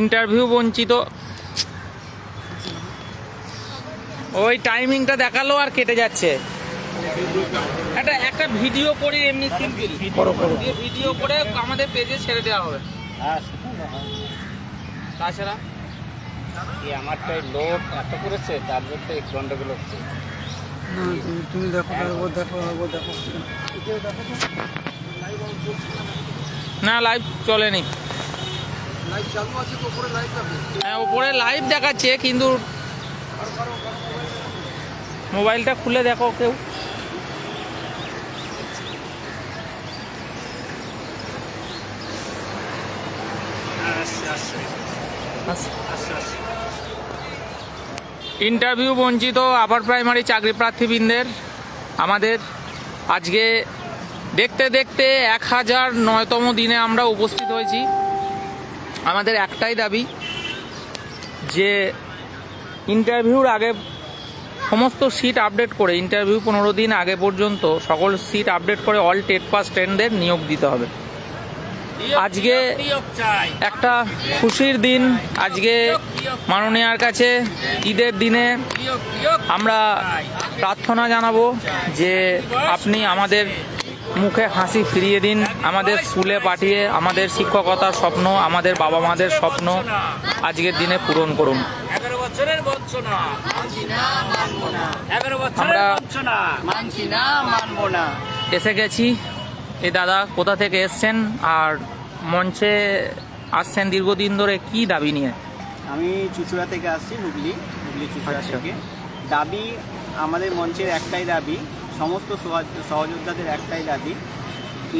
Interview বঞ্চিত। ওই টাইমিংটা দেখাল আর কেটে যাচ্ছে। একটা একটা ভিডিও করে এমনি সিম্পল করো, করো। দিয়ে ভিডিও করে আমাদের পেজে ছেড়ে দেওয়া হবে। হ্যাঁ তাছাড়া? এই আমারটাই লোড এত করেছে তার জন্য এক গন্ডগোল হচ্ছে। তুমি তুমি দেখো ও দেখো ও দেখো। না লাইভ চলেনি লাইভ চালু আছে তো উপরে লাইভ যাবে হ্যাঁ ওপরে লাইভ দেখাচ্ছে, কিন্তু মোবাইলটা খুলে দেখো কেউ। ইন্টারভিউ বঞ্চিত আপার প্রাইমারি চাকরি প্রার্থীবৃন্দের আমাদের। আজকে দেখতে দেখতে এক হাজার নয়তম দিনে আমরা উপস্থিত হয়েছি। আমাদের একটাই দাবি যে ইন্টারভিউর আগে সমস্ত সিট আপডেট করে ইন্টারভিউ পনেরো দিন আগে পর্যন্ত সকল সিট আপডেট করে অল টেট পাস টেনদের নিয়োগ দিতে হবে। আজকে একটা খুশির দিন। আজকে মাননীয়ার কাছে ঈদের দিনে আমরা প্রার্থনা জানাব যে আপনি আমাদের মুখে হাসি ফিরিয়ে দিন আমাদের স্কুলে পাঠিয়ে আমাদের শিক্ষকতার স্বপ্ন আমাদের বাবা মাদের স্বপ্ন আজকের দিনে পূরণ করুন। এগারো বছরের বঞ্চনা। এগারো বছরের আমরা- বঞ্চনা। মানছি না মানবো না। এসে গেছি। এ দাদা কোথা থেকে এসছেন আর মঞ্চে আসছেন দীর্ঘদিন ধরে কি দাবি নিয়ে? আমি চুচুড়া থেকে আসছি হুগলি হুগলি চুচুড়া আচ্ছা। থেকে। দাবি আমাদের মঞ্চের একটাই দাবি সমস্ত সহযোদ্ধাদের একটাই দাবি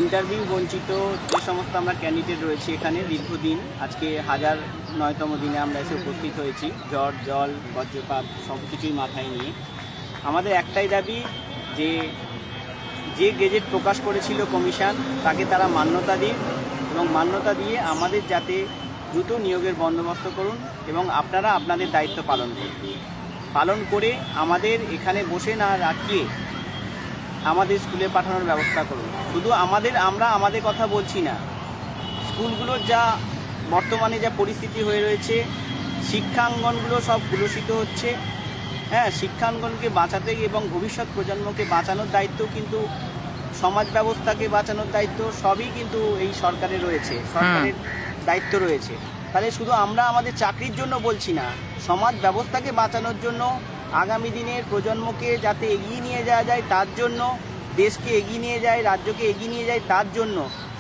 ইন্টারভিউ বঞ্চিত যে সমস্ত আমরা ক্যান্ডিডেট রয়েছি এখানে দীর্ঘদিন, আজকে হাজার নয়তম দিনে আমরা এসে উপস্থিত হয়েছি, জ্বর, জল, বজ্রপাত সব কিছুই মাথায় নিয়ে। আমাদের একটাই দাবি যে যে গেজেট প্রকাশ করেছিল কমিশন তাকে তারা মান্যতা দিন এবং মান্যতা দিয়ে আমাদের যাতে দ্রুত নিয়োগের বন্দোবস্ত করুন এবং আপনারা আপনাদের দায়িত্ব পালন করুন। পালন করে আমাদের এখানে বসে না রাখিয়ে আমাদের স্কুলে পাঠানোর ব্যবস্থা করুন। শুধু আমাদের, আমরা আমাদের কথা বলছি না। স্কুলগুলোর যা বর্তমানে যা পরিস্থিতি হয়ে রয়েছে, শিক্ষাঙ্গনগুলো সব কুলসিত হচ্ছে। হ্যাঁ শিক্ষাঙ্গনকে বাঁচাতে এবং ভবিষ্যৎ প্রজন্মকে বাঁচানোর দায়িত্ব কিন্তু, সমাজ ব্যবস্থাকে বাঁচানোর দায়িত্ব সবই কিন্তু এই সরকারের রয়েছে, সরকারের দায়িত্ব রয়েছে। তাহলে শুধু আমরা আমাদের চাকরির জন্য বলছি না, সমাজ ব্যবস্থাকে বাঁচানোর জন্য আগামী দিনের প্রজন্মকে যাতে এগিয়ে নিয়ে যাওয়া যায় তার জন্য, দেশকে এগিয়ে নিয়ে যায়, রাজ্যকে এগিয়ে নিয়ে যায় তার জন্য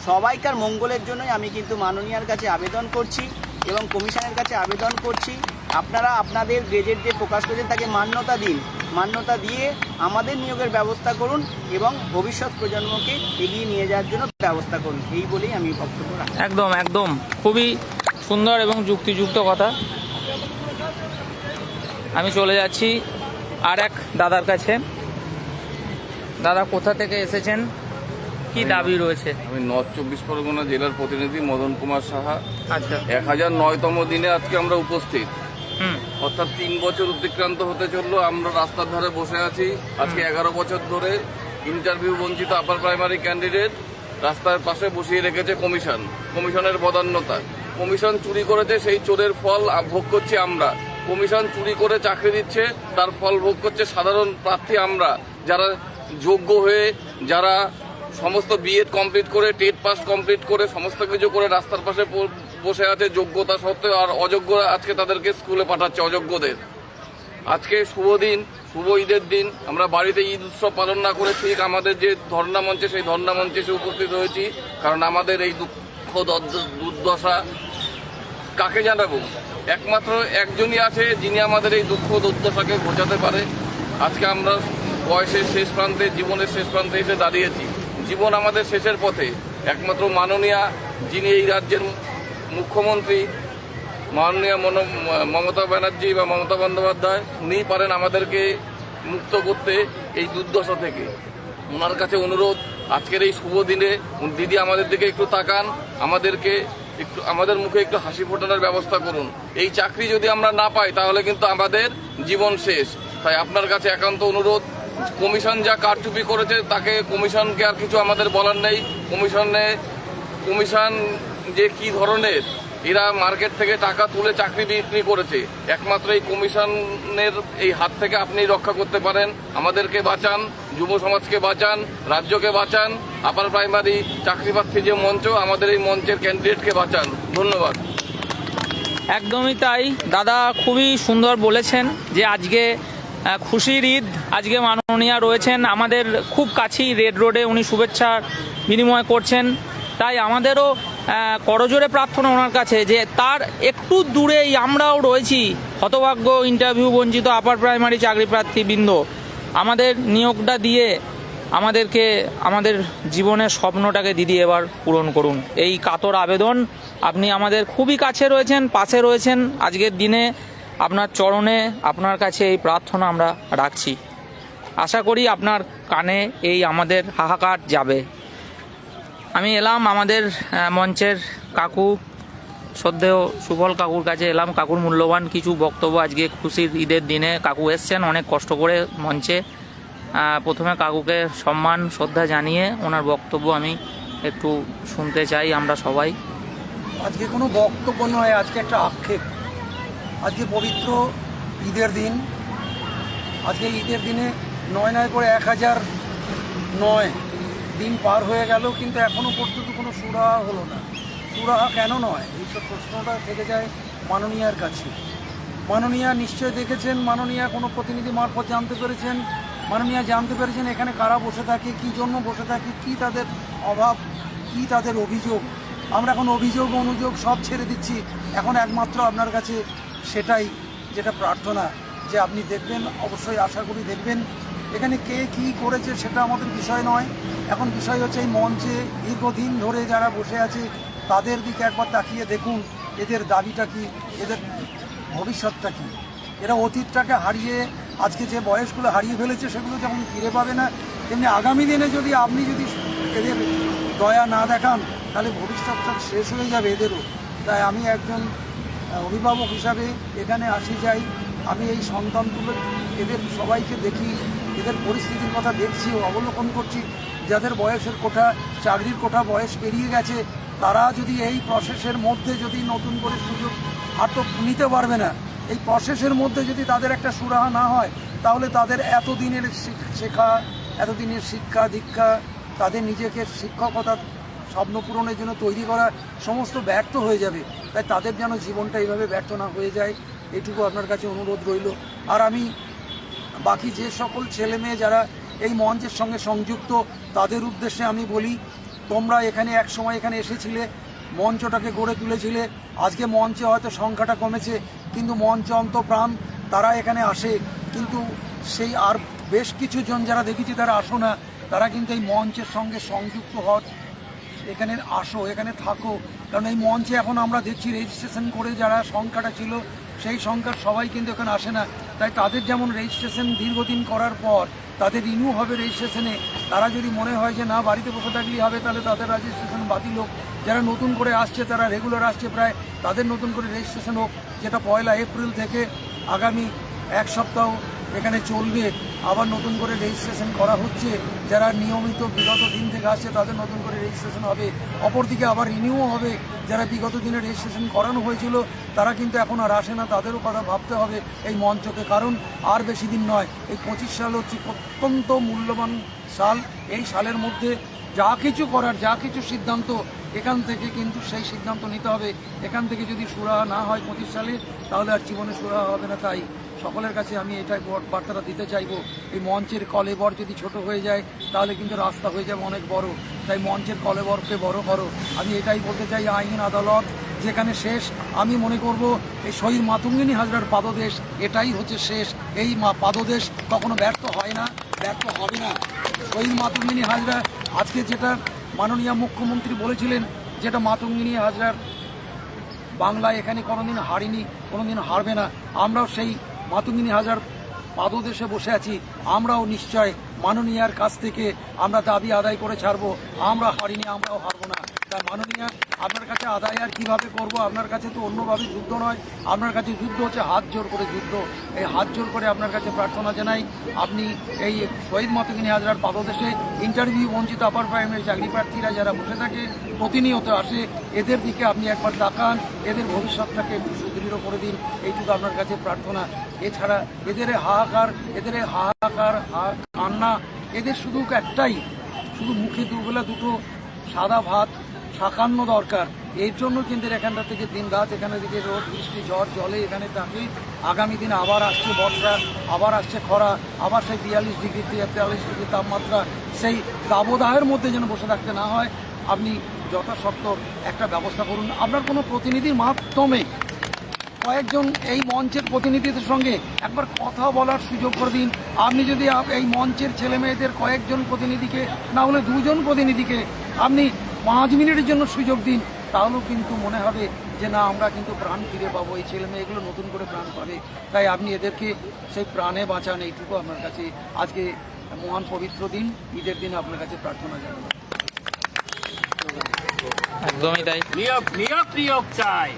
সবাইকার মঙ্গলের জন্যই আমি কিন্তু মাননীয়ার কাছে আবেদন করছি এবং কমিশনের কাছে আবেদন করছি। আপনারা আপনাদের গ্রেজেট যে প্রকাশ করেছেন তাকে মান্যতা দিন। মান্যতা দিয়ে আমাদের নিয়োগের ব্যবস্থা করুন এবং ভবিষ্যৎ প্রজন্মকে এগিয়ে নিয়ে যাওয়ার জন্য ব্যবস্থা করুন। এই বলেই আমি বক্তব্য রাখি একদম একদম। খুবই সুন্দর এবং যুক্তিযুক্ত কথা। আমি চলে যাচ্ছি আর এক দাদার কাছে। দাদা কোথা থেকে এসেছেন? কি দাবি রয়েছে? আমি নর্থ চব্বিশ পরগনা জেলার প্রতিনিধি মদন কুমার সাহা। আচ্ছা। এক হাজার নয়তম দিনে আজকে আমরা উপস্থিত। অর্থাৎ তিন বছর অতিক্রান্ত হতে চলল আমরা রাস্তার ধারে বসে আছি। আজকে এগারো বছর ধরে ইন্টারভিউ বঞ্চিত আপার প্রাইমারি ক্যান্ডিডেট রাস্তার পাশে বসিয়ে রেখেছে কমিশন কমিশনের বদান্যতা কমিশন চুরি করেছে সেই চোরের ফল ভোগ করছি আমরা। কমিশন চুরি করে চাকরি দিচ্ছে, তার ফল ভোগ করছে সাধারণ প্রার্থী আমরা, যারা যোগ্য হয়ে, যারা সমস্ত বিএড কমপ্লিট করে, টেট পাস কমপ্লিট করে, সমস্ত কিছু করে রাস্তার পাশে বসে আছে, যোগ্যতা সত্ত্বেও আর অযোগ্যরা আজকে তাদেরকে স্কুলে পাঠাচ্ছে, অযোগ্যদের। আজকে শুভ দিন, শুভ ঈদের দিন, আমরা বাড়িতে ঈদ উৎসব পালন না করে ঠিক আমাদের যে ধর্ণা মঞ্চে, সেই ধর্ণা মঞ্চে এসে উপস্থিত হয়েছি, কারণ আমাদের এই দুঃখ, দুর্দশা কাকে জানাব? একমাত্র একজনই আছে যিনি আমাদের এই দুঃখ দুর্দশাকে ঘোচাতে পারে। আজকে আমরা বয়সের শেষ প্রান্তে, জীবনের শেষ প্রান্তে এসে দাঁড়িয়েছি। জীবন আমাদের শেষের পথে। একমাত্র মাননীয়া যিনি এই রাজ্যের মুখ্যমন্ত্রী, মাননীয় মন- মমতা ব্যানার্জি বা মমতা বন্দ্যোপাধ্যায়, উনিই পারেন আমাদেরকে মুক্ত করতে এই দুর্দশা থেকে। ওনার কাছে অনুরোধ, আজকের এই শুভ দিনে দিদি আমাদের দিকে একটু তাকান, আমাদেরকে একটু আমাদের মুখে একটু হাসি ফোটানোর ব্যবস্থা করুন। এই চাকরি যদি আমরা না পাই, তাহলে কিন্তু আমাদের জীবন শেষ। তাই আপনার কাছে একান্ত অনুরোধ, কমিশন যা কারচুপি করেছে, তাকে কমিশনকে আর কিছু আমাদের বলার নেই। কমিশনে, কমিশন যে কি ধরনের এরা মার্কেট থেকে টাকা তুলে চাকরি বিক্রি করেছে। একমাত্র এই কমিশনের এই হাত থেকে আপনি রক্ষা করতে পারেন। আমাদেরকে বাঁচান, যুব সমাজকে বাঁচান, রাজ্যকে বাঁচান, আপার প্রাইমারি চাকরি প্রার্থী যে মঞ্চ, আমাদের এই মঞ্চের ক্যান্ডিডেটকে বাঁচান। ধন্যবাদ। একদমই তাই। দাদা খুবই সুন্দর বলেছেন যে আজকে খুশির ঈদ, আজকে মাননীয়া রয়েছেন। আমাদের খুব কাছেই রেড রোডে উনি শুভেচ্ছা বিনিময় করছেন। তাই আমাদেরও করজোরে প্রার্থনা ওনার কাছে যে তার একটু দূরেই আমরাও রয়েছি। হতভাগ্য ইন্টারভিউ বঞ্চিত আপার প্রাইমারি চাকরি প্রার্থী বৃন্দ, আমাদের নিয়োগটা দিয়ে আমাদেরকে, আমাদের জীবনের স্বপ্নটাকে দিদি এবার পূরণ করুন। এই কাতর আবেদন, আপনি আমাদের খুবই কাছে রয়েছেন, পাশে রয়েছেন। আজকের দিনে আপনার চরণে আপনার কাছে এই প্রার্থনা আমরা রাখছি। আশা করি আপনার কানে এই আমাদের হাহাকার যাবে। আমি এলাম আমাদের মঞ্চের কাকু শ্রদ্ধেয় সুফল কাকুর কাছে এলাম। কাকুর মূল্যবান কিছু বক্তব্য আজকে খুশির ঈদের দিনে কাকু এসছেন, অনেক কষ্ট করে মঞ্চে। প্রথমে কাকুকে সম্মান, শ্রদ্ধা জানিয়ে ওনার বক্তব্য আমি একটু শুনতে চাই আমরা সবাই। আজকে কোনো বক্তব্য নয়, আজকে একটা আক্ষেপ। আজকে পবিত্র ঈদের দিন। আজকে ঈদের দিনে নয় নয় করে এক হাজার নয় দিন পার হয়ে গেল, কিন্তু এখনও পর্যন্ত কোনো সুরাহা হলো না। সুরাহা কেন নয়? এই তো প্রশ্নটা থেকে যায় মাননীয়ার কাছে। মাননীয়া নিশ্চয় দেখেছেন, মাননীয়া কোনো প্রতিনিধি মারফত জানতে পেরেছেন? মাননীয়া জানতে পেরেছেন এখানে কারা বসে থাকে, কী জন্য বসে থাকে, কী তাদের অভাব, কী তাদের অভিযোগ? আমরা এখন অভিযোগ, অনুযোগ সব ছেড়ে দিচ্ছি। এখন একমাত্র আপনার কাছে সেটাই, যেটা প্রার্থনা, যে আপনি দেখবেন, অবশ্যই আশা করি দেখবেন। এখানে কে কি করেছে সেটা আমাদের বিষয় নয়। এখন বিষয় হচ্ছে এই মঞ্চে দীর্ঘদিন ধরে যারা বসে আছে, তাদের দিকে একবার তাকিয়ে দেখুন, এদের দাবিটা কি, এদের ভবিষ্যৎটা কি। এরা অতীতটাকে হারিয়ে, আজকে যে বয়সগুলো হারিয়ে ফেলেছে, সেগুলো যেমন ফিরে পাবে না, তেমনি আগামী দিনে যদি আপনি যদি এদের দয়া না দেখান, তাহলে ভবিষ্যৎটা শেষ হয়ে যাবে এদেরও। তাই আমি একজন অভিভাবক হিসাবে এখানে আসি যাই, আমি এই সন্তানগুলো, এদের সবাইকে দেখি এদের পরিস্থিতির কথা দেখছি অবলোকন করছি, যাদের বয়সের কোঠা চাকরির কোঠা বয়স পেরিয়ে গেছে, তারা যদি এই প্রসেসের মধ্যে যদি নতুন করে সুযোগ আর তো নিতে পারবে না, এই প্রসেসের মধ্যে যদি তাদের একটা সুরাহা না হয়, তাহলে তাদের এতদিনের শেখা, এতদিনের শিক্ষা, দীক্ষা, তাদের নিজেকে শিক্ষকতা স্বপ্ন পূরণের জন্য তৈরি করা সমস্ত ব্যর্থ হয়ে যাবে। তাই তাদের যেন জীবনটা এইভাবে ব্যর্থ না হয়ে যায়, এটুকু আপনার কাছে অনুরোধ রইল। আর আমি বাকি যে সকল ছেলে মেয়ে যারা এই মঞ্চের সঙ্গে সংযুক্ত, তাদের উদ্দেশ্যে আমি বলি, তোমরা এখানে এক সময় এখানে এসেছিলে, মঞ্চটাকে গড়ে তুলেছিলে। আজকে মঞ্চে হয়তো সংখ্যাটা কমেছে, কিন্তু মঞ্চ অন্তপ্রাণ, তারা এখানে আসে। কিন্তু সেই আর বেশ কিছু জন যারা দেখেছি, তারা আসো না। তারা কিন্তু এই মঞ্চের সঙ্গে সংযুক্ত হওয়ার এখানে আসো, এখানে থাকো। কারণ এই মঞ্চে এখন আমরা দেখছি রেজিস্ট্রেশন করে যারা সংখ্যাটা ছিল সেই সংখ্যার সবাই কিন্তু এখানে আসে না। তাই তাদের যেমন রেজিস্ট্রেশন দীর্ঘদিন করার পর তাদের রিনিউ হবে রেজিস্ট্রেশনে তারা যদি মনে হয় যে না, বাড়িতে বসে থাকলেই হবে, তাহলে তাদের রেজিস্ট্রেশন বাতিল হোক। যারা নতুন করে আসছে, তারা রেগুলার আসছে প্রায়, তাদের নতুন করে রেজিস্ট্রেশন হোক। যেটা পয়লা এপ্রিল থেকে আগামী এক সপ্তাহ এখানে চলবে। আবার নতুন করে রেজিস্ট্রেশন করা হচ্ছে। যারা নিয়মিত বিগত দিন থেকে আসছে, তাদের নতুন করে রেজিস্ট্রেশন হবে। অপরদিকে আবার রিনিউও হবে। যারা বিগত দিনে রেজিস্ট্রেশন করানো হয়েছিল, তারা কিন্তু এখন আর আসে না। তাদেরও কথা ভাবতে হবে এই মঞ্চকে। কারণ আর বেশি দিন নয়, এই পঁচিশ সাল হচ্ছে অত্যন্ত মূল্যবান সাল। এই সালের মধ্যে যা কিছু করার, যা কিছু সিদ্ধান্ত, এখান থেকে কিন্তু সেই সিদ্ধান্ত নিতে হবে। এখান থেকে যদি সুরাহা না হয় পঁচিশ সালে, তাহলে আর জীবনে সুরাহা হবে না তাই। সকলের কাছে আমি এটাই বর- বার্তাটা দিতে চাইব। এই মঞ্চের কলেবর যদি ছোট হয়ে যায়, তাহলে কিন্তু রাস্তা হয়ে যাবে অনেক বড়। তাই মঞ্চের কলেবরকে বড় করো। আমি এটাই বলতে চাই আইন আদালত, যেখানে শেষ, আমি মনে করব এই শহীদ মাতুঙ্গিনী হাজরার পাদদেশ, এটাই হচ্ছে শেষ। এই পাদদেশ কখনো ব্যর্থ হয় না, ব্যর্থ হবে না। শহীদ মাতুঙ্গিনী হাজরা, আজকে যেটা মাননীয় মুখ্যমন্ত্রী বলেছিলেন, যেটা মাতুঙ্গিনী হাজরার বাংলা এখানে কোনোদিন হারিনি, কোনোদিন হারবে না। আমরাও সেই মাতুঙ্গিনী হাজার পাদদেশে বসে আছি। আমরাও নিশ্চয় মাননীয়ার কাছ থেকে আমরা দাবি আদায় করে ছাড়বো। আমরা হারিনি, আমরাও হারবো না। তা মাননীয়, আপনার কাছে আদায় আর কীভাবে করব? আপনার কাছে তো অন্যভাবে যুদ্ধ নয়। আপনার কাছে যুদ্ধ হচ্ছে হাত জোর করে যুদ্ধ। এই হাত জোর করে আপনার কাছে প্রার্থনা জানাই। আপনি এই শহীদ মতকিনী হাজরার পাদদেশে ইন্টারভিউ বঞ্চিত আপার প্রাইমারি চাকরি প্রার্থীরা যারা বসে থাকে, প্রতিনিয়ত আসে। এদের দিকে আপনি একবার তাকান। এদের ভবিষ্যৎটাকে সুদৃঢ় করে দিন এইটুকু আপনার কাছে প্রার্থনা। এছাড়া এদের হাহাকার এদের হাহাকার কান্না, এদের শুধু একটাই, শুধু মুখে দুবেলা দুটো সাদা ভাত সাকান্ন দরকার। এর জন্য কিন্তু এখানটা থেকে দিন রাত এখানে থেকে রোদ, বৃষ্টি, ঝড়, জলে এখানে থাকে। আগামী দিনে আবার আসছে বর্ষা, আবার আসছে খরা, আবার সেই বিয়াল্লিশ ডিগ্রি, তেতাল্লিশ ডিগ্রি তাপমাত্রা, সেই দাবদাহের মধ্যে যেন বসে থাকতে না হয়। আপনি যথাসত্ত্ব একটা ব্যবস্থা করুন। আপনার কোনো প্রতিনিধির মাধ্যমে কয়েকজন এই মঞ্চের প্রতিনিধিদের সঙ্গে একবার কথা বলার সুযোগ করে দিন। আপনি যদি এই মঞ্চের ছেলে মেয়েদের কয়েকজন প্রতিনিধিকে, না হলে দুজন প্রতিনিধিকে আপনি পাঁচ মিনিটের জন্য সুযোগ দিন, তাহলেও কিন্তু মনে হবে যে না, আমরা কিন্তু প্রাণ ফিরে পাবো। এই ছেলে মেয়েগুলো নতুন করে প্রাণ পাবে। তাই আপনি এদেরকে সেই প্রাণে বাঁচান, এইটুকু আপনার কাছে আজকে মহান পবিত্র দিন। ঈদের দিন আপনার কাছে প্রার্থনা জানাব একদমই তাই। নিয়োগ নিয়োগ নিয়োগ চাই।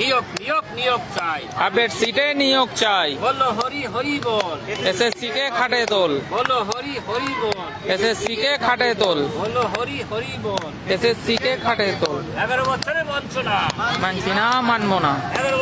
নিয়োগ নিয়োগ নিয়োগ চাই। আপডেট সিটে নিয়োগ চাই। বলো হরি হরি বল। এসে কে খাটে তোল বলো হরি হরি বল। এসে কে খাটে তোল বলো হরি হরি বল। এসে কে খাটে তোল এগারো বছরে বঞ্চনা। মানছি না মানবো না। এগারো